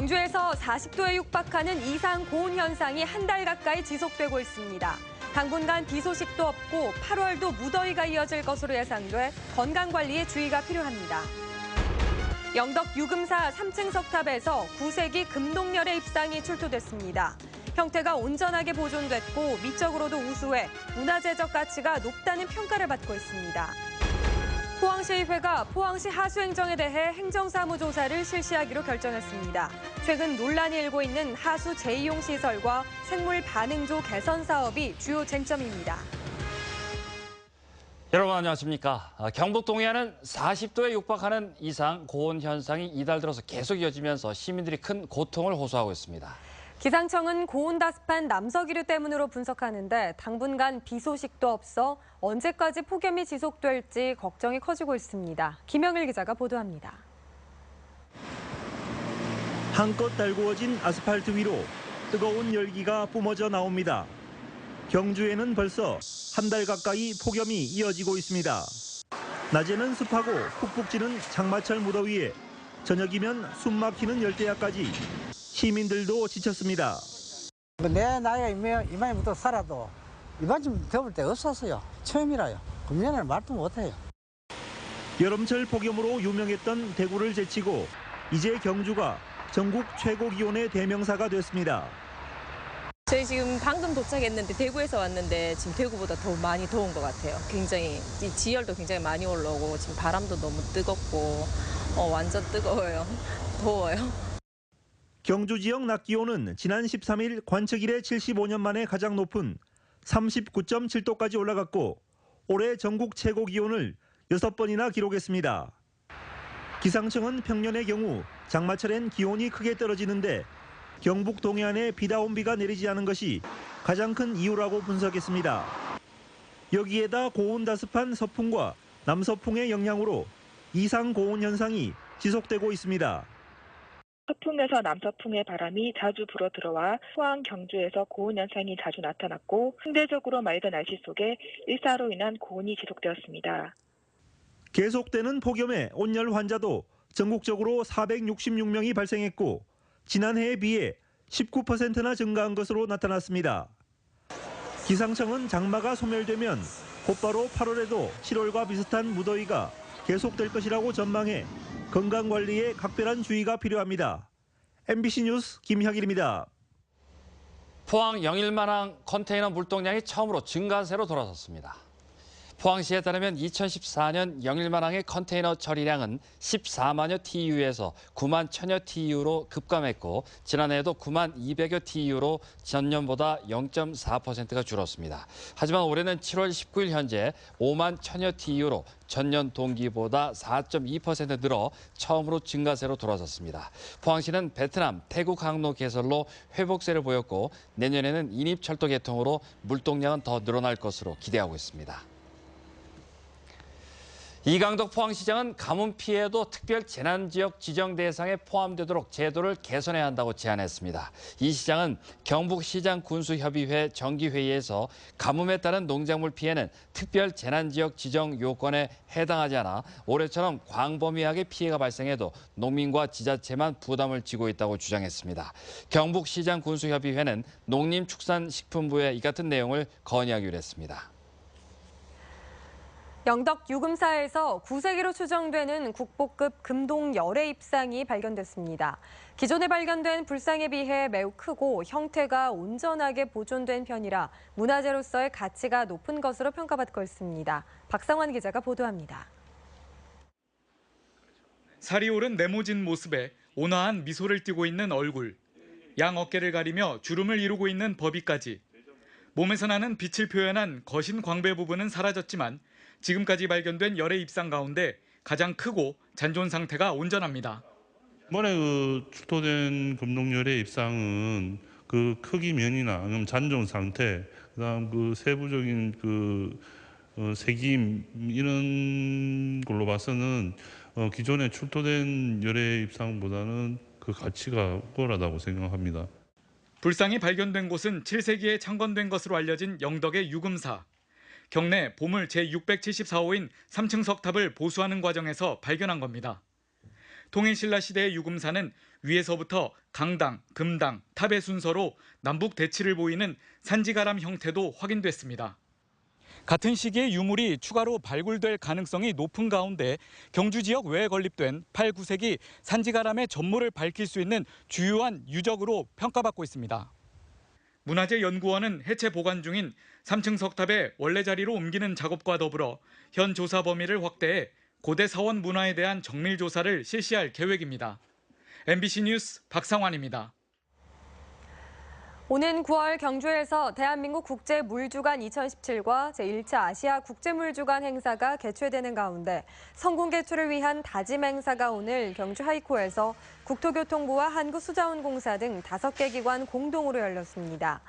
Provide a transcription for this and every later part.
경주에서 40도에 육박하는 이상 고온 현상이 한 달 가까이 지속되고 있습니다. 당분간 비 소식도 없고 8월도 무더위가 이어질 것으로 예상돼 건강 관리에 주의가 필요합니다. 영덕 유금사 3층 석탑에서 9세기 금동열의 입상이 출토됐습니다. 형태가 온전하게 보존됐고 미적으로도 우수해 문화재적 가치가 높다는 평가를 받고 있습니다. 포항시의회가 포항시 하수행정에 대해 행정사무 조사를 실시하기로 결정했습니다. 최근 논란이 일고 있는 하수 재이용 시설과 생물 반응조 개선 사업이 주요 쟁점입니다. 여러분 안녕하십니까. 아, 경북 동해안은 40도에 육박하는 이상 고온 현상이 이달 들어서 계속 이어지면서 시민들이 큰 고통을 호소하고 있습니다. 기상청은 고온다습한 남서기류 때문으로 분석하는데 당분간 비 소식도 없어 언제까지 폭염이 지속될지 걱정이 커지고 있습니다. 김영일 기자가 보도합니다. 한껏 달구어진 아스팔트 위로 뜨거운 열기가 뿜어져 나옵니다. 경주에는 벌써 한 달 가까이 폭염이 이어지고 있습니다. 낮에는 습하고 푹푹 찌는 장마철 무더위에 저녁이면 숨 막히는 열대야까지 시민들도 지쳤습니다. 뭐내 나이가 이마- 이마에부터 살아도 이만큼 더울 때 없었어요. 처음이라요. 금년에는 말도 못해요. 여름철 폭염으로 유명했던 대구를 제치고 이제 경주가 전국 최고 기온의 대명사가 됐습니다. 저희 지금 방금 도착했는데 대구에서 왔는데 지금 대구보다 더 많이 더운 것 같아요. 굉장히 이 지열도 굉장히 많이 올라오고 지금 바람도 너무 뜨겁고 어, 완전 뜨거워요. 더워요. 경주 지역 낮 기온은 지난 13일 관측 이래 75년 만에 가장 높은 39.7도까지 올라갔고 올해 전국 최고 기온을 6번이나 기록했습니다. 기상청은 평년의 경우 장마철엔 기온이 크게 떨어지는데 경북 동해안에 비다 온 비가 내리지 않은 것이 가장 큰 이유라고 분석했습니다. 여기에다 고온 다습한 서풍과 남서풍의 영향으로 이상 고온 현상이 지속되고 있습니다. 서풍에서 남서풍의 바람이 자주 불어 들어와 포항 경주에서 고온 현상이 자주 나타났고 상대적으로 맑은 날씨 속에 일사로 인한 고온이 지속되었습니다. 계속되는 폭염에 온열 환자도 전국적으로 466명이 발생했고 지난해에 비해 19%나 증가한 것으로 나타났습니다. 기상청은 장마가 소멸되면 곧바로 8월에도 7월과 비슷한 무더위가 계속될 것이라고 전망해 건강 관리에 각별한 주의가 필요합니다. MBC 뉴스 김혁일입니다. 포항 영일만항 컨테이너 물동량이 처음으로 증가세로 돌아섰습니다. 포항시에 따르면 2014년 영일만항의 컨테이너 처리량은 14만여 TEU에서 9만 1000여 TEU로 급감했고 지난해에도 9만 200여 TEU로 전년보다 0.4%가 줄었습니다. 하지만 올해는 7월 19일 현재 5만 1000여 TEU로 전년 동기보다 4.2% 늘어 처음으로 증가세로 돌아섰습니다. 포항시는 베트남, 태국 항로 개설로 회복세를 보였고 내년에는 인입철도 개통으로 물동량은 더 늘어날 것으로 기대하고 있습니다. 이강덕 포항시장은 가뭄 피해도 특별 재난지역 지정 대상에 포함되도록 제도를 개선해야 한다고 제안했습니다. 이 시장은 경북시장 군수협의회 정기회의에서 가뭄에 따른 농작물 피해는 특별 재난지역 지정 요건에 해당하지 않아 올해처럼 광범위하게 피해가 발생해도 농민과 지자체만 부담을 지고 있다고 주장했습니다. 경북시장 군수협의회는 농림축산식품부에 이 같은 내용을 건의하기로 했습니다. 영덕 유금사에서 9세기로 추정되는 국보급 금동 열의 입상이 발견됐습니다. 기존에 발견된 불상에 비해 매우 크고 형태가 온전하게 보존된 편이라 문화재로서의 가치가 높은 것으로 평가받고 있습니다. 박상환 기자가 보도합니다. 살이 오른 네모진 모습에 온화한 미소를 띠고 있는 얼굴, 양 어깨를 가리며 주름을 이루고 있는 버비까지 몸에서 나는 빛을 표현한 거신 광배 부분은 사라졌지만 지금까지 발견된 열의 입상 가운데 가장 크고 잔존 상태가 온전합니다. 이번에 그 출토된 금동열의 입상은 그 크기 면이나 잔존 상태, 그다음 그 세부적인 그 어, 색임 이런 걸로 봐서는 어, 기존에 출토된 열의 입상보다는 그 가치가 우월하다고 생각합니다. 불상이 발견된 곳은 7세기에 창건된 것으로 알려진 영덕의 유금사. 경내 보물 제674호인 3층 석탑을 보수하는 과정에서 발견한 겁니다. 통일신라 시대의 유금사는 위에서부터 강당, 금당, 탑의 순서로 남북 대치를 보이는 산지가람 형태도 확인됐습니다. 같은 시기에 유물이 추가로 발굴될 가능성이 높은 가운데 경주 지역 외에 건립된 8, 9세기 산지가람의 전모를 밝힐 수 있는 주요한 유적으로 평가받고 있습니다. 문화재연구원은 해체 보관 중인 3층 석탑의 원래 자리로 옮기는 작업과 더불어 현 조사 범위를 확대해 고대 사원 문화에 대한 정밀 조사를 실시할 계획입니다. MBC 뉴스 박상환입니다. 오는 9월 경주에서 대한민국 국제 물주간 2017과 제1차 아시아 국제 물주간 행사가 개최되는 가운데 성공 개최를 위한 다짐 행사가 오늘 경주 하이코에서 국토교통부와 한국수자원공사 등 5개 기관 공동으로 열렸습니다.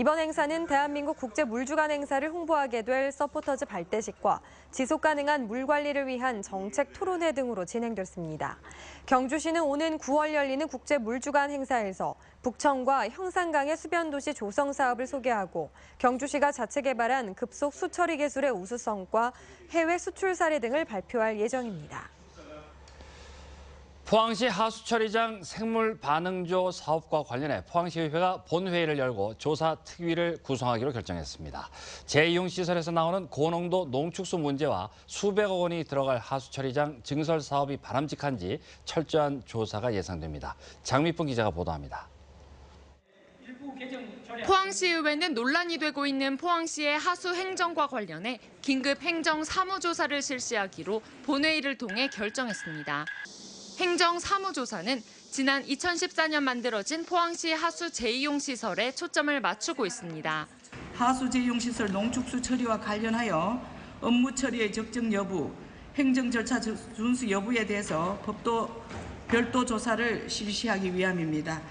이번 행사는 대한민국 국제 물주간 행사를 홍보하게 될 서포터즈 발대식과 지속 가능한 물 관리를 위한 정책 토론회 등으로 진행됐습니다. 경주시는 오는 9월 열리는 국제 물주간 행사에서 북청과 형산강의 수변 도시 조성 사업을 소개하고 경주시가 자체 개발한 급속 수처리 기술의 우수성과 해외 수출 사례 등을 발표할 예정입니다. 포항시 하수처리장 생물 반응조 사업과 관련해 포항시의회가 본회의를 열고 조사 특위를 구성하기로 결정했습니다. 재이용 시설에서 나오는 고농도 농축수 문제와 수백억 원이 들어갈 하수처리장 증설 사업이 바람직한지 철저한 조사가 예상됩니다. 장미풍 기자가 보도합니다. 포항시의회는 논란이 되고 있는 포항시의 하수 행정과 관련해 긴급 행정 사무조사를 실시하기로 본회의를 통해 결정했습니다. 행정 사무조사는 지난 2014년 만들어진 포항시 하수 재이용 시설에 초점을 맞추고 있습니다. 하수 재용 시설 농축수 처리와 관련하여 업무 처리의 적정 여부, 행정 절차 준수 여부에 대해서 법도 별도 조사를 실시하기 위함입니다.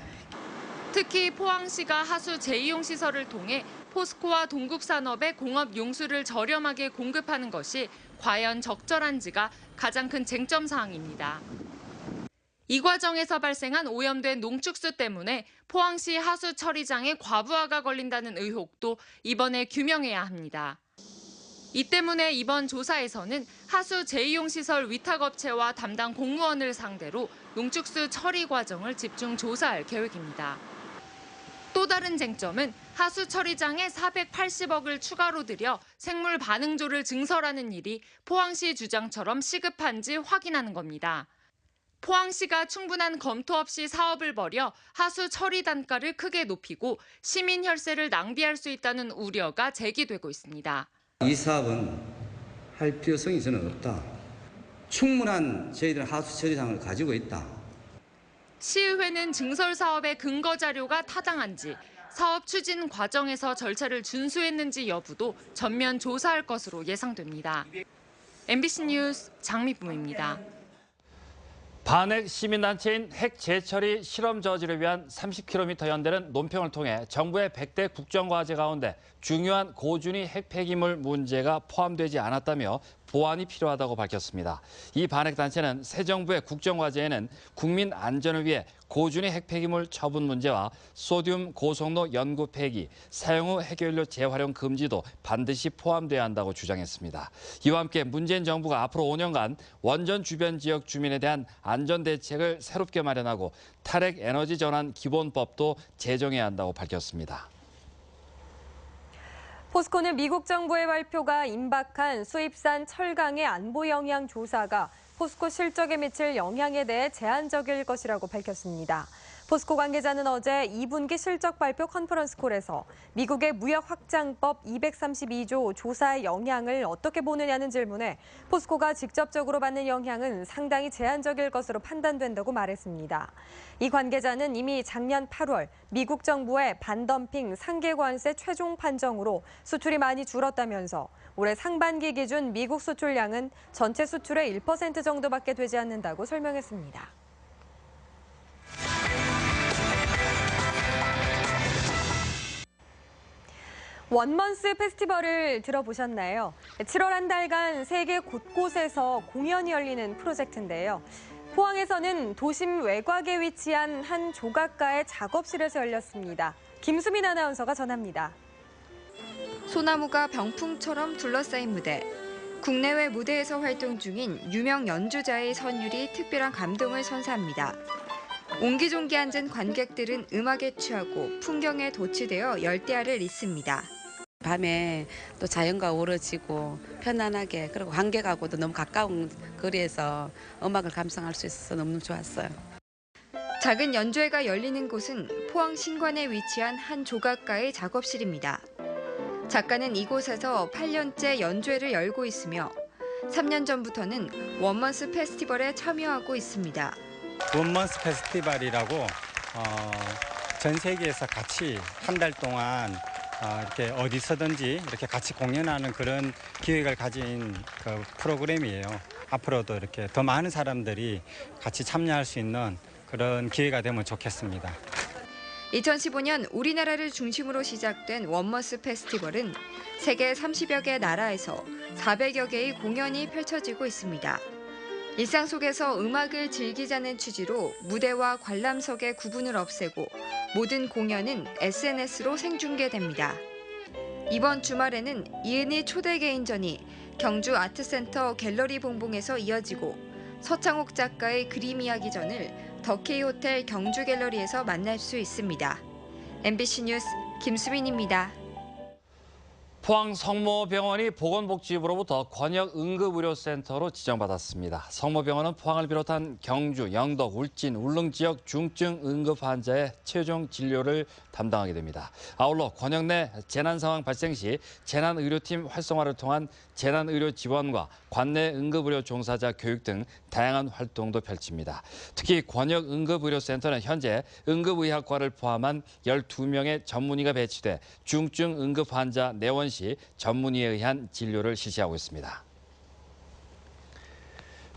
특히 포항시가 하수 재이용 시설을 통해 포스코와 동국산업의 공업 용수를 저렴하게 공급하는 것이 과연 적절한지가 가장 큰 쟁점 사항입니다. 이 과정에서 발생한 오염된 농축수 때문에 포항시 하수 처리장에 과부하가 걸린다는 의혹도 이번에 규명해야 합니다. 이 때문에 이번 조사에서는 하수 재이용 시설 위탁업체와 담당 공무원을 상대로 농축수 처리 과정을 집중 조사할 계획입니다. 또 다른 쟁점은 하수 처리장에 480억을 추가로 들여 생물 반응조를 증설하는 일이 포항시 주장처럼 시급한지 확인하는 겁니다. 포항시가 충분한 검토 없이 사업을 벌여 하수 처리 단가를 크게 높이고 시민 혈세를 낭비할 수 있다는 우려가 제기되고 있습니다. 이 사업은 할 필요성이 저는 없다. 충분한 저희들 하수 처리장을 가지고 있다. 시의회는 증설 사업의 근거 자료가 타당한지 사업 추진 과정에서 절차를 준수했는지 여부도 전면 조사할 것으로 예상됩니다. MBC 뉴스 장미쁨입니다. 반핵 시민단체인 핵 재처리 실험 저지를 위한 30km 연대는 논평을 통해 정부의 100대 국정과제 가운데 중요한 고준위 핵 폐기물 문제가 포함되지 않았다며 보완이 필요하다고 밝혔습니다. 이 반핵 단체는 새 정부의 국정과제에는 국민 안전을 위해 고준위 핵 폐기물 처분 문제와 소듐 고속로 연구 폐기, 사용 후 핵연료 재활용 금지도 반드시 포함돼야 한다고 주장했습니다. 이와 함께 문재인 정부가 앞으로 5년간 원전 주변 지역 주민에 대한 안전 대책을 새롭게 마련하고 탈핵 에너지 전환 기본법도 제정해야 한다고 밝혔습니다. 포스코는 미국 정부의 발표가 임박한 수입산 철강의 안보 영향 조사가 포스코 실적에 미칠 영향에 대해 제한적일 것이라고 밝혔습니다. 포스코 관계자는 어제 2분기 실적 발표 컨퍼런스 콜에서 미국의 무역 확장법 232조 조사의 영향을 어떻게 보느냐는 질문에 포스코가 직접적으로 받는 영향은 상당히 제한적일 것으로 판단된다고 말했습니다. 이 관계자는 이미 작년 8월 미국 정부의 반덤핑 상계 관세 최종 판정으로 수출이 많이 줄었다면서 올해 상반기 기준 미국 수출량은 전체 수출의 1% 정도밖에 되지 않는다고 설명했습니다. 원먼스 페스티벌을 들어보셨나요? 7월 한 달간 세계 곳곳에서 공연이 열리는 프로젝트인데요. 포항에서는 도심 외곽에 위치한 한 조각가의 작업실에서 열렸습니다. 김수민 아나운서가 전합니다. 소나무가 병풍처럼 둘러싸인 무대. 국내외 무대에서 활동 중인 유명 연주자의 선율이 특별한 감동을 선사합니다. 옹기종기 앉은 관객들은 음악에 취하고 풍경에 도취되어 열대야를 잇습니다. 밤에 또 자연과 어우러지고 편안하게 그리고 관객하고도 너무 가까운 거리에서 음악을 감상할 수 있어서 너무 좋았어요. 작은 연주회가 열리는 곳은 포항 신관에 위치한 한 조각가의 작업실입니다. 작가는 이곳에서 8년째 연주회를 열고 있으며 3년 전부터는 원먼스 페스티벌에 참여하고 있습니다. 원먼스 페스티벌이라고 어, 전 세계에서 같이 한 달 동안 어, 이렇게 어디서든지 이렇게 같이 공연하는 그런 기획을 가진 그 프로그램이에요. 앞으로도 이렇게 더 많은 사람들이 같이 참여할 수 있는 그런 기회가 되면 좋겠습니다. 2015년 우리나라를 중심으로 시작된 원머스 페스티벌은 세계 30여 개 나라에서 400여 개의 공연이 펼쳐지고 있습니다. 일상 속에서 음악을 즐기자는 취지로 무대와 관람석의 구분을 없애고 모든 공연은 SNS로 생중계됩니다. 이번 주말에는 이은희 초대 개인전이 경주 아트센터 갤러리 봉봉에서 이어지고 서창옥 작가의 그림 이야기 전을 더케이 호텔 경주 갤러리에서 만날 수 있습니다. MBC 뉴스 김수민입니다. 포항 성모병원이 보건복지부로부터 권역 응급의료센터로 지정받았습니다. 성모병원은 포항을 비롯한 경주, 영덕, 울진, 울릉 지역 중증 응급 환자의 최종 진료를 담당하게 됩니다. 아울러 권역 내 재난 상황 발생 시 재난의료팀 활성화를 통한 재난의료 지원과 관내 응급의료 종사자 교육 등 다양한 활동도 펼칩니다. 특히 권역 응급의료센터는 현재 응급의학과를 포함한 12명의 전문의가 배치돼 중증 응급 환자 내원 시 전문의에 의한 진료를 실시하고 있습니다.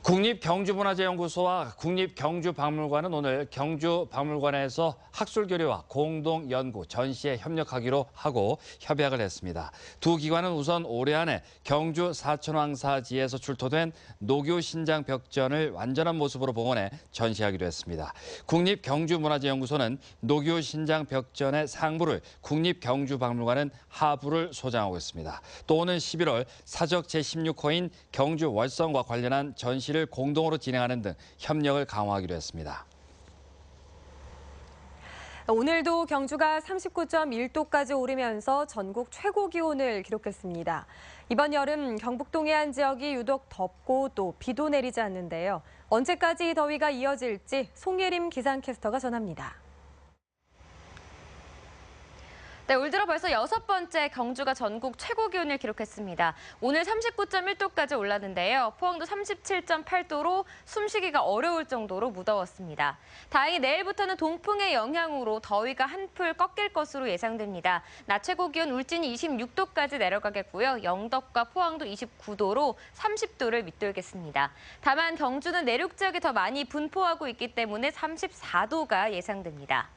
국립경주문화재연구소와 국립경주박물관은 오늘 경주박물관에서 학술교류와 공동연구 전시에 협력하기로 하고 협약을 했습니다. 두 기관은 우선 올해 안에 경주 사천왕사지에서 출토된 노교 신장 벽전을 완전한 모습으로 복원해 전시하기로 했습니다. 국립경주문화재연구소는 노교 신장 벽전의 상부를 국립경주박물관은 하부를 소장하고 있습니다. 또 오는 11월 사적 제16호인 경주 월성과 관련한 전시 를 공동으로 진행하는 등 협력을 강화하기로 했습니다. 오늘도 경주가 39.1도까지 오르면서 전국 최고 기온을 기록했습니다. 이번 여름 경북 동해안 지역이 유독 덥고 또 비도 내리지 않는데요. 언제까지 이 더위가 이어질지 송예림 기상캐스터가 전합니다. 네, 올 들어 벌써 여섯 번째 경주가 전국 최고 기온을 기록했습니다. 오늘 39.1도까지 올랐는데요. 포항도 37.8도로 숨쉬기가 어려울 정도로 무더웠습니다. 다행히 내일부터는 동풍의 영향으로 더위가 한풀 꺾일 것으로 예상됩니다. 낮 최고 기온 울진이 26도까지 내려가겠고요. 영덕과 포항도 29도로 30도를 밑돌겠습니다. 다만 경주는 내륙 지역에 더 많이 분포하고 있기 때문에 34도가 예상됩니다.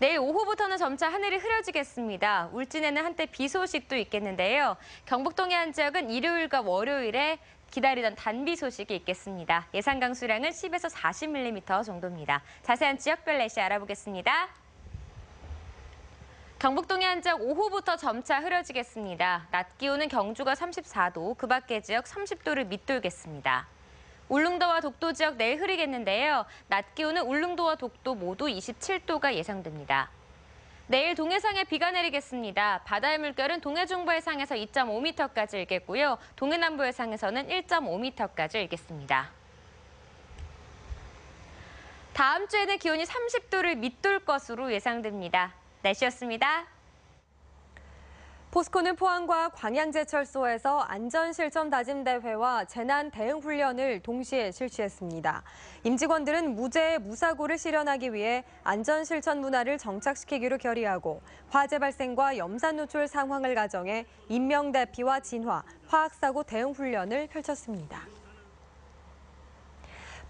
내일 오후부터는 점차 하늘이 흐려지겠습니다. 울진에는 한때 비 소식도 있겠는데요. 경북 동해안 지역은 일요일과 월요일에 기다리던 단비 소식이 있겠습니다. 예상 강수량은 10에서 40mm 정도입니다. 자세한 지역별 날씨 알아보겠습니다. 경북 동해안 지역 오후부터 점차 흐려지겠습니다. 낮 기온은 경주가 34도, 그 밖의 지역 30도를 밑돌겠습니다. 울릉도와 독도 지역 내일 흐리겠는데요. 낮 기온은 울릉도와 독도 모두 27도가 예상됩니다. 내일 동해상에 비가 내리겠습니다. 바다의 물결은 동해 중부 해상에서 2.5m까지 일겠고요. 동해 남부 해상에서는 1.5m까지 일겠습니다. 다음 주에는 기온이 30도를 밑돌 것으로 예상됩니다. 날씨였습니다. 포스코는 포항과 광양제철소에서 안전실천 다짐 대회와 재난 대응 훈련을 동시에 실시했습니다. 임직원들은 무죄 무사고를 실현하기 위해 안전실천 문화를 정착시키기로 결의하고 화재 발생과 염산 노출 상황을 가정해 인명 대피와 진화, 화학사고 대응 훈련을 펼쳤습니다.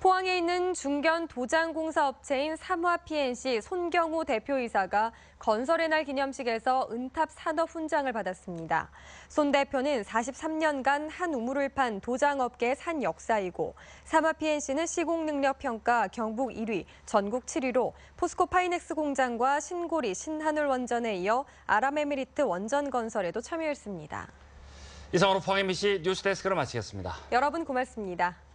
포항에 있는 중견 도장공사업체인 삼화 PNC 손경호 대표이사가 건설의 날 기념식에서 은탑 산업 훈장을 받았습니다. 손 대표는 43년간 한 우물을 판 도장업계의 산 역사이고 삼화 PNC는 시공 능력 평가 경북 1위, 전국 7위로 포스코 파이넥스 공장과 신고리, 신한울 원전에 이어 아람에미리트 원전 건설에도 참여했습니다. 이상으로 포항 MBC 뉴스데스크를 마치겠습니다. 여러분 고맙습니다.